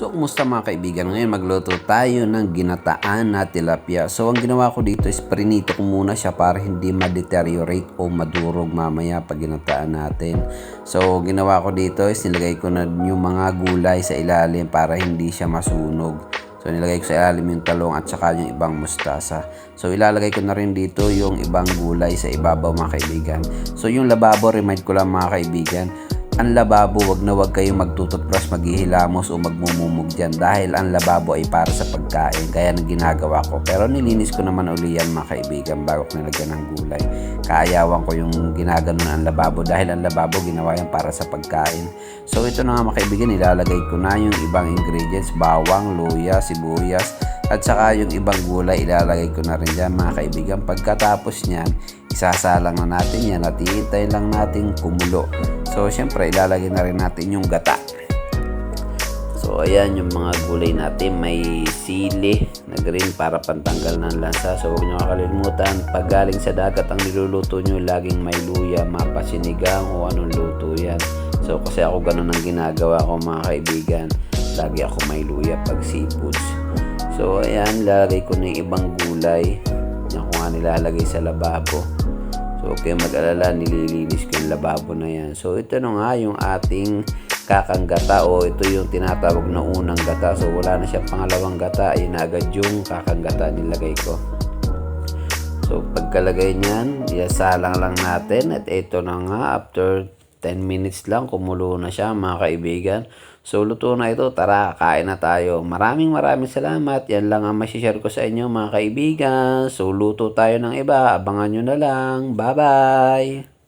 So, kumusta mga kaibigan? Ngayon magluto tayo ng ginataan na tilapia. So, ang ginawa ko dito is prinito ko muna siya para hindi ma-deteriorate o madurog mamaya pag ginataan natin. So, ginawa ko dito is nilagay ko na yung mga gulay sa ilalim para hindi siya masunog. So, nilagay ko sa ilalim yung talong at saka yung ibang mustasa. So, ilalagay ko na rin dito yung ibang gulay sa ibabaw mga kaibigan. So, yung lababo, remind ko lang mga kaibigan, ang lababo, wag na wag kayong magtututbrush, maghihilamos o magmumumog dyan dahil ang lababo ay para sa pagkain. Kaya nang ginagawa ko. Pero nilinis ko naman uli yan mga kaibigan bago ko nilagyan ng gulay. Kaayawan ko yung ginaganon ang lababo dahil ang lababo ginawa yan para sa pagkain. So ito na nga mga kaibigan, ilalagay ko na yung ibang ingredients, bawang, luya, sibuyas, at saka yung ibang gulay ilalagay ko na rin dyan mga kaibigan. Pagkatapos niyan, isasalang na natin yan at iintay lang natin kumulo. So, syempre, ilalagay na rin natin yung gata. So, ayan yung mga gulay natin. May sili na green para pantanggal ng lansa. So, huwag nyo kakalimutan. Pag galing sa dagat ang niluluto nyo, laging may luya, mapa, sinigang o anong luto yan. So, kasi ako ganun ang ginagawa ko mga kaibigan. Lagi ako may luya pag seafoods. So, ayan, lalagay ko na yung ibang gulay. Yan ko nga nilalagay sa lababo. So, okay, mag-alala, nililinis ko yung lababo na yan. So, ito na nga yung ating kakanggata o ito yung tinatawag na unang gata. So, wala na siyang pangalawang gata. Yun na agad yung kakanggata nilagay ko. So, pagkalagay niyan, iasalang lang natin. At ito na nga, after 10 minutes lang, kumulo na siya mga kaibigan. So, luto na ito. Tara, kain na tayo. Maraming maraming salamat. Yan lang ang masishare ko sa inyo mga kaibigan. So, luto tayo ng iba. Abangan nyo na lang. Bye-bye!